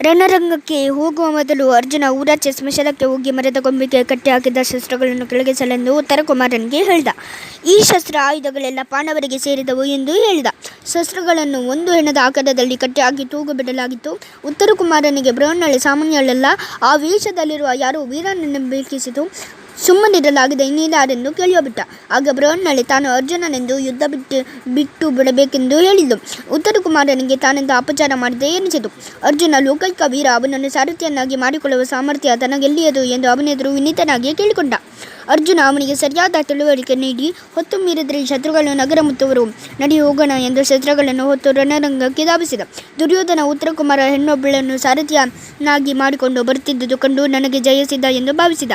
ರಣರಂಗಕ್ಕೆ ಹೋಗುವ ಮೊದಲು ಅರ್ಜುನ ಊರಾಚೆ ಸ್ಮಶಾನಕ್ಕೆ ಹೋಗಿ ಮರದ ಕೊಂಬಿಗೆ ಕಟ್ಟಿ ಹಾಕಿದ ಶಸ್ತ್ರಗಳನ್ನು ಕೆಳಗಿಸಲೆಂದು ಉತ್ತರ ಕುಮಾರನಿಗೆ ಹೇಳಿದ. ಈ ಶಸ್ತ್ರ ಆಯುಧಗಳೆಲ್ಲ ಪಾಂಡವರಿಗೆ ಸೇರಿದವು ಎಂದು ಹೇಳಿದ. ಶಸ್ತ್ರಗಳನ್ನು ಒಂದು ಹೆಣದ ಆಕಾರದಲ್ಲಿ ಕಟ್ಟಿ ಹಾಕಿ ತೂಗು ಬಿಡಲಾಗಿತ್ತು. ಉತ್ತರ ಕುಮಾರನಿಗೆ ಬೃಹನ್ನಳ್ಳಿ ಸಾಮಾನ್ಯಳೆಲ್ಲ ಆ ವೇಷದಲ್ಲಿರುವ ಯಾರೋ ವೀರನೆಂಬೆಕಿಸಿತು ಸುಮ್ಮನಿರಲಾಗಿದೆ ಇನ್ನಿದ್ದಾರೆಂದು ಕೇಳಿಯಬಿಟ್ಟ. ಆಗ ಬ್ರಹ್ಮನಲ್ಲಿ ತಾನು ಅರ್ಜುನನೆಂದು ಯುದ್ಧ ಬಿಟ್ಟು ಬಿಟ್ಟು ಬಿಡಬೇಕೆಂದು ಹೇಳಿದ್ದು ಉತ್ತರ ಕುಮಾರನಿಗೆ ತಾನೆಂದು ಅಪಚಾರ ಮಾಡಿದೆ ಎನಿಸಿತು. ಅರ್ಜುನ ಲೋಕೈಕ ವೀರ ಅವನನ್ನು ಸಾರಥಿಯನ್ನಾಗಿ ಮಾಡಿಕೊಳ್ಳುವ ಸಾಮರ್ಥ್ಯ ತನಗೆಲ್ಲಿಯದು ಎಂದು ಅವನೆದುರು ವಿನೀತನಾಗಿ ಕೇಳಿಕೊಂಡ. ಅರ್ಜುನ ಅವನಿಗೆ ಸರಿಯಾದ ತಿಳುವಳಿಕೆ ನೀಡಿ, ಹೊತ್ತು ಮೀರಿದರೆ ಶತ್ರುಗಳು ನಗರ ಮುತ್ತುವರು, ನಡಿ ಹೋಗೋಣ ಎಂದು ಶತ್ರುಗಳನ್ನು ಹೊತ್ತು ರಣರಂಗಕ್ಕೆ ಧಾವಿಸಿದ. ದುರ್ಯೋಧನ ಉತ್ತರ ಕುಮಾರ ಹೆಣ್ಣೊಬ್ಬಳನ್ನು ಸಾರಥಿಯನ್ನಾಗಿ ಮಾಡಿಕೊಂಡು ಬರುತ್ತಿದ್ದುದು ಕಂಡು ನನಗೆ ಜಯಿಸಿದ ಎಂದು ಭಾವಿಸಿದ.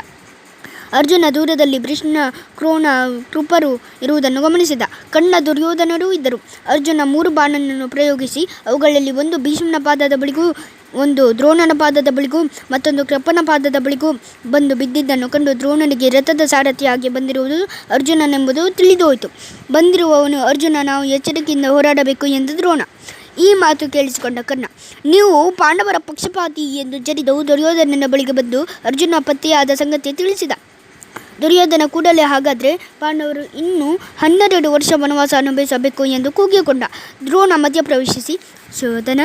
ಅರ್ಜುನ ದೂರದಲ್ಲಿ ಕೃಷ್ಣ ಕ್ರೋಣ, ಕೃಪರು ಇರುವುದನ್ನು ಗಮನಿಸಿದ. ಕಣ್ಣ ದುರ್ಯೋಧನರೂ ಇದ್ದರು. ಅರ್ಜುನ ಮೂರು ಬಾಣನನ್ನು ಪ್ರಯೋಗಿಸಿ, ಅವುಗಳಲ್ಲಿ ಒಂದು ಭೀಷ್ಮನ ಪಾದದ ಬಳಿಗೂ, ಒಂದು ದ್ರೋಣನ ಪಾದದ ಬಳಿಗೂ, ಮತ್ತೊಂದು ಕೃಪನ ಪಾದದ ಬಳಿಗೂ ಬಂದು ಬಿದ್ದಿದ್ದನ್ನು ಕಂಡು ದ್ರೋಣನಿಗೆ ರಥದ ಸಾರಥಿಯಾಗಿ ಬಂದಿರುವುದು ಅರ್ಜುನನೆಂಬುದು ತಿಳಿದೋಯಿತು. ಬಂದಿರುವವನು ಅರ್ಜುನ, ನಾವು ಎಚ್ಚರಿಕೆಯಿಂದ ಹೋರಾಡಬೇಕು ಎಂದು ದ್ರೋಣ. ಈ ಮಾತು ಕೇಳಿಸಿಕೊಂಡ ಕರ್ಣ, ನೀವು ಪಾಂಡವರ ಪಕ್ಷಪಾತಿ ಎಂದು ಜರಿದವು ದುರ್ಯೋಧನನ ಬಳಿಗೆ ಬಂದು ಅರ್ಜುನ ಪತ್ತೆಯಾದ ಸಂಗತಿ ತಿಳಿಸಿದ. ದುರ್ಯೋಧನ ಕೂಡಲೇ ಹಾಗಾದರೆ ಪಾಂಡವರು ಇನ್ನೂ ಹನ್ನೆರಡು ವರ್ಷ ವನವಾಸ ಅನುಭವಿಸಬೇಕು ಎಂದು ಕೂಗಿಕೊಂಡ. ದ್ರೋಣ ಮಧ್ಯಪ್ರವೇಶಿಸಿ ಶೋಧನ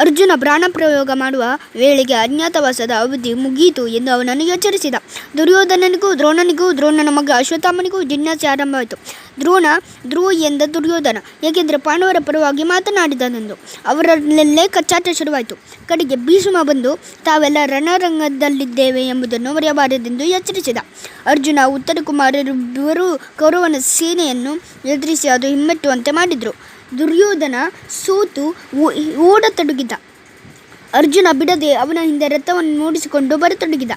ಅರ್ಜುನ ಪ್ರಾಣ ಪ್ರಯೋಗ ಮಾಡುವ ವೇಳೆಗೆ ಅಜ್ಞಾತವಾಸದ ಅವಧಿ ಮುಗಿಯಿತು ಎಂದು ಅವನನ್ನು ಎಚ್ಚರಿಸಿದ. ದುರ್ಯೋಧನನಿಗೂ, ದ್ರೋಣನಿಗೂ, ದ್ರೋಣನ ಮಗ ಅಶ್ವತ್ಥಾಮನಿಗೂ ಜಿಜ್ಞಾಸೆ ಆರಂಭವಾಯಿತು. ದ್ರೋಣ, ಧ್ರುವ ಎಂದ ದುರ್ಯೋಧನ, ಏಕೆಂದರೆ ಪಾಂಡವರ ಪರವಾಗಿ ಮಾತನಾಡಿದನೆಂದು. ಅವರಲ್ಲೇ ಕಚ್ಚಾಟ ಶುರುವಾಯಿತು. ಕಡೆಗೆ ಭೀಷ್ಮ ಬಂದು, ತಾವೆಲ್ಲ ರಣರಂಗದಲ್ಲಿದ್ದೇವೆ ಎಂಬುದನ್ನು ಮರೆಯಬಾರದೆಂದು ಎಚ್ಚರಿಸಿದ. ಅರ್ಜುನ ಉತ್ತರ ಕುಮಾರರಿಬ್ಬರೂ ಕೌರವನ ಸೇನೆಯನ್ನು ಎದುರಿಸಿ ಅದು ಹಿಮ್ಮೆಟ್ಟುವಂತೆ ಮಾಡಿದರು. ದುರ್ಯೋಧನ ಸೋತು ಓಡತೊಡಗಿದ. ಅರ್ಜುನ ಬಿಡದೆ ಅವನ ಹಿಂದೆ ರಥವನ್ನು ಮೂಡಿಸಿಕೊಂಡು ಬರತೊಡಗಿದ.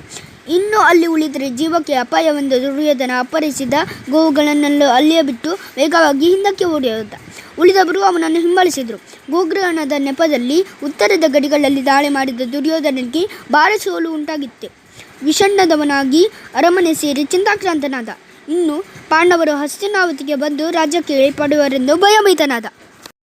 ಇನ್ನು ಅಲ್ಲಿ ಉಳಿದರೆ ಜೀವಕ್ಕೆ ಅಪಾಯವೆಂದು ದುರ್ಯೋಧನ ಅಪಹರಿಸಿದ ಗೋವುಗಳನ್ನೆಲ್ಲ ಅಲ್ಲಿಯೇ ಬಿಟ್ಟು ವೇಗವಾಗಿ ಹಿಂದಕ್ಕೆ ಓಡಿಯೋದ ಉಳಿದವರು ಅವನನ್ನು ಹಿಂಬಾಲಿಸಿದರು. ಗೋಗ್ರಹಣದ ನೆಪದಲ್ಲಿ ಉತ್ತರದ ಗಡಿಗಳಲ್ಲಿ ದಾಳಿ ಮಾಡಿದ ದುರ್ಯೋಧನನಿಗೆ ಭಾರ ಸೋಲು ಉಂಟಾಗಿತ್ತು. ವಿಷಣ್ಣದವನಾಗಿ ಅರಮನೆ ಸೇರಿ ಚಿಂತಾಕ್ರಾಂತನಾದ. ಇನ್ನು ಪಾಂಡವರು ಹಸ್ತಿನಾವತಿಗೆ ಬಂದು ರಾಜ್ಯಕ್ಕೆ ಏರ್ಪಡುವರೆಂದು ಭಯಭೀತನಾದ.